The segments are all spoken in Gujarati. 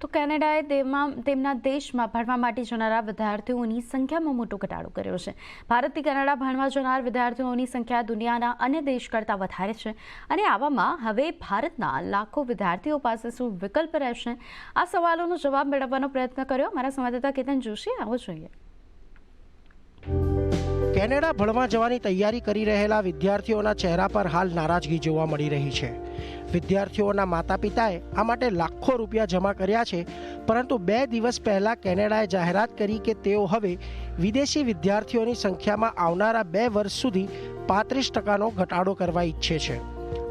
તો કેનેડાએ તેમાં તેમના દેશમાં ભણવા માટે જનારા વિદ્યાર્થીઓની સંખ્યામાં મોટો ઘટાડો કર્યો છે. ભારતથી કેનેડા ભણવા જનાર વિદ્યાર્થીઓની સંખ્યા દુનિયાના અન્ય દેશ કરતાં વધારે છે અને આવામાં હવે ભારતના લાખો વિદ્યાર્થીઓ પાસે શું વિકલ્પ રહેશે? આ સવાલોનો જવાબ મેળવવાનો પ્રયત્ન કર્યો. મારા સંવાદદાતા કેતન જોશી, આવો જોઈએ. કેનેડા ભણવા જવાની તૈયારી કરી રહેલા વિદ્યાર્થીઓના ચહેરા પર હાલ નારાજગી જોવા મળી રહી છે. વિદ્યાર્થીઓના માતા પિતાએ આ માટે લાખો રૂપિયા જમા કર્યા છે, પરંતુ બે દિવસ પહેલા કેનેડાએ જાહેરાત કરી કે તેઓ હવે વિદેશી વિદ્યાર્થીઓની સંખ્યામાં આવનારા બે વર્ષ સુધી પાંત્રીસ ટકાનો ઘટાડો કરવા ઈચ્છે છે.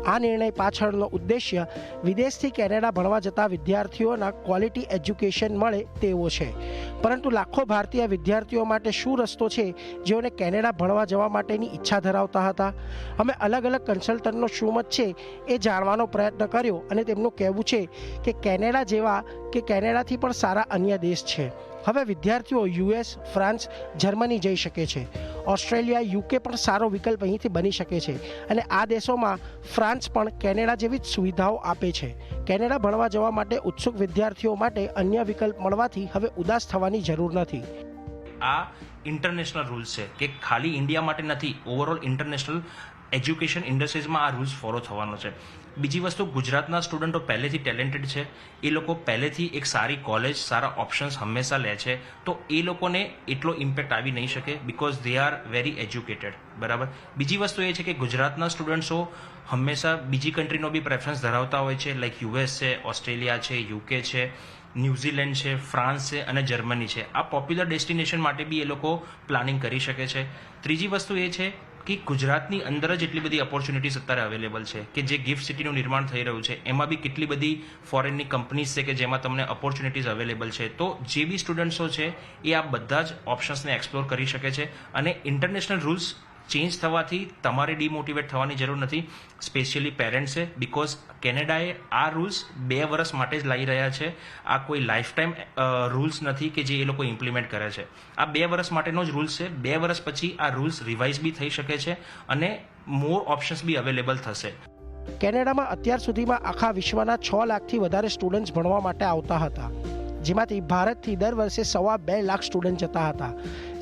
આ નિર્ણય પાછળનો ઉદ્દેશ્ય વિદેશથી કેનેડા ભણવા જતા વિદ્યાર્થીઓના ક્વોલિટી એજ્યુકેશન મળે તેવો છે. પરંતુ લાખો ભારતીય વિદ્યાર્થીઓ માટે શું રસ્તો છે જેઓને કેનેડા ભણવા જવા માટેની ઈચ્છા ધરાવતા હતા? અમે અલગ અલગ કન્સલ્ટન્ટનો શું મત છે એ જાણવાનો પ્રયત્ન કર્યો અને તેમનું કહેવું છે કે કેનેડા જેવા કે કેનેડાથી પણ સારા અન્ય દેશ છે. હવે વિદ્યાર્થીઓ યુએસ, ફ્રાન્સ, જર્મની જઈ શકે છે. ઓસ્ટ્રેલિયા, યુકે પણ સારો વિકલ્પ અહીંથી બની શકે છે અને આ દેશોમાં ફ્રાન્સ પણ કેનેડા જેવી જ સુવિધાઓ આપે છે. કેનેડા ભણવા જવા માટે ઉત્સુક વિદ્યાર્થીઓ માટે અન્ય વિકલ્પ મળવાથી હવે ઉદાસ થવાની જરૂર નથી. આ ઇન્ટરનેશનલ રૂલ્સ છે કે ખાલી ઇન્ડિયા માટે નથી ઓવરઓલ ઇન્ટરનેશનલ એજ્યુકેશન ઇન્ડસ્ટ્રીઝમાં આ રૂલ્સ ફોલો થવાનો છે. બીજી વસ્તુ, ગુજરાતના સ્ટુડન્ટો પહેલેથી ટેલેન્ટેડ છે. એ લોકો પહેલેથી એક સારી કોલેજ સારા ઓપ્શન્સ હંમેશા લે છે. તો એ લોકોને એટલો ઇમ્પેક્ટ આવી નહીં શકે because they are very educated બરાબર? બીજી વસ્તુ એ છે કે ગુજરાતના સ્ટુડન્ટ્સો હંમેશા બીજી કન્ટ્રીનો બી પ્રેફરન્સ ધરાવતા હોય છે લાઈક યુએસ છે ઓસ્ટ્રેલિયા છે યુકે છે ન્યૂઝીલેન્ડ છે ફ્રાન્સ છે અને જર્મની છે. આ પોપ્યુલર ડેસ્ટિનેશન માટે બી એ લોકો પ્લાનિંગ કરી શકે છે. ત્રીજી વસ્તુ એ છે કે ગુજરાતની અંદર જ એટલી બધી ઓપોર્ચ્યુનિટીઝ અત્યારે અવેલેબલ છે કે જે ગિફ્ટ સિટીનું નિર્માણ થઈ રહ્યું છે. એમાં બી કેટલી બધી ફોરેનની કંપનીઝ છે કે જેમાં તમને ઓપોર્ચ્યુનિટીઝ અવેલેબલ છે. તો જે બી સ્ટુડન્ટ્સો છે એ આ બધા જ ઓપ્શન્સને એક્સપ્લોર કરી શકે છે. અને ઇન્ટરનેશનલ રૂલ્સ ચેન્જ થવાથી તમારે ડિમોટિવેટ થવાની જરૂર નથી સ્પેશિયલી પેરેન્ટ્સે બિકોઝ કેનેડાએ આ રૂલ્સ બે વર્ષ માટે જ લાવી રહ્યા છે. આ કોઈ લાઈફ ટાઈમ રૂલ્સ નથી કે જે એ લોકો ઇમ્પ્લિમેન્ટ કરે છે. આ બે વર્ષ માટેનો જ રૂલ્સ છે. બે વર્ષ પછી આ રૂલ્સ રિવાઇઝ બી થઈ શકે છે અને મોર ઓપ્શન્સ બી અવેલેબલ થશે. કેનેડામાં અત્યાર સુધીમાં આખા વિશ્વના છ લાખથી વધારે સ્ટુડન્ટ્સ ભણવા માટે આવતા હતા. જેમાંથી ભારતથી દર વર્ષે સવા બે લાખ સ્ટુડન્ટ જતા હતા,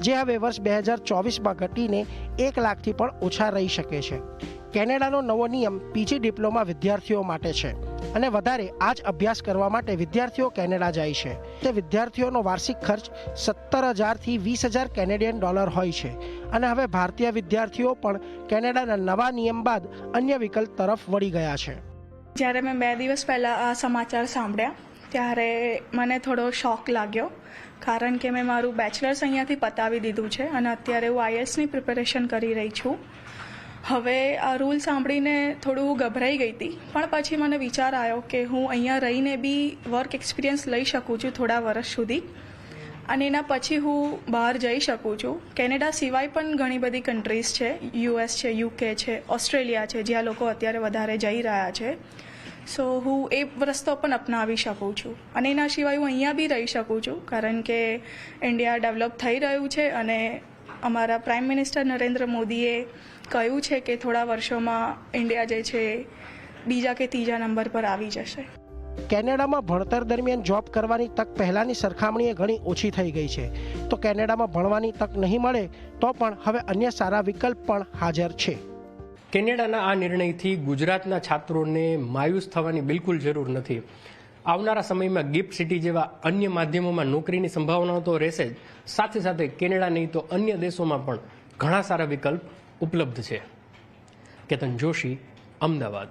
જે હવે વર્ષ બે હજાર ચોવીસમાં ઘટીને એક લાખથી પણ ઓછા રહી શકે છે. કેનેડાનો નવો નિયમ પીજી ડિપ્લોમા વિદ્યાર્થીઓ માટે છે અને વધારે આ જ અભ્યાસ કરવા માટે વિદ્યાર્થીઓ કેનેડા જાય છે. તે વિદ્યાર્થીઓનો વાર્ષિક ખર્ચ સત્તર હજારથી વીસ હજાર કેનેડિયન ડોલર હોય છે અને હવે ભારતીય વિદ્યાર્થીઓ પણ કેનેડાના નવા નિયમ બાદ અન્ય વિકલ્પ તરફ વળી ગયા છે. જ્યારે મેં બે દિવસ પહેલાં આ સમાચાર સાંભળ્યા ત્યારે મને થોડો શોક લાગ્યો, કારણ કે મેં મારું બેચલર્સ અહીંયાથી પતાવી દીધું છે અને અત્યારે હું આઈએસની પ્રિપેરેશન કરી રહી છું. હવે આ રૂલ સાંભળીને થોડું ગભરાઈ ગઈ હતી, પણ પછી મને વિચાર આવ્યો કે હું અહીંયા રહીને બી વર્ક એક્સપિરિયન્સ લઈ શકું છું થોડા વર્ષ સુધી. અને એના પછી હું બહાર જઈ શકું છું. કેનેડા સિવાય પણ ઘણી બધી કન્ટ્રીઝ છે યુએસ છે યુકે છે ઓસ્ટ્રેલિયા છે, જ્યાં લોકો અત્યારે વધારે જઈ રહ્યા છે. સો હું એ રસ્તો પણ અપનાવી શકું છું. અને એના સિવાય હું અહીંયા બી રહી શકું છું, કારણ કે ઇન્ડિયા ડેવલપ થઈ રહ્યું છે અને અમારા પ્રાઇમ મિનિસ્ટર નરેન્દ્ર મોદીએ કહ્યું છે કે થોડા વર્ષોમાં ઇન્ડિયા જે છે, બીજા કે ત્રીજા નંબર પર આવી જશે. કેનેડામાં ભણતર દરમિયાન જોબ કરવાની તક પહેલાંની સરખામણીએ ઘણી ઓછી થઈ ગઈ છે. તો કેનેડામાં ભણવાની તક નહીં મળે, તો પણ હવે અન્ય સારા વિકલ્પ પણ હાજર છે. કેનેડાના આ નિર્ણયથી ગુજરાતના છાત્રોને માયુસ થવાની બિલકુલ જરૂર નથી. આવનારા સમયમાં ગિફ્ટ સિટી જેવા અન્ય માધ્યમોમાં નોકરીની સંભાવનાઓ તો રહેશે જ. સાથે સાથે કેનેડા નહીં તો અન્ય દેશોમાં પણ ઘણા સારા વિકલ્પ ઉપલબ્ધ છે. કેતન જોશી, અમદાવાદ.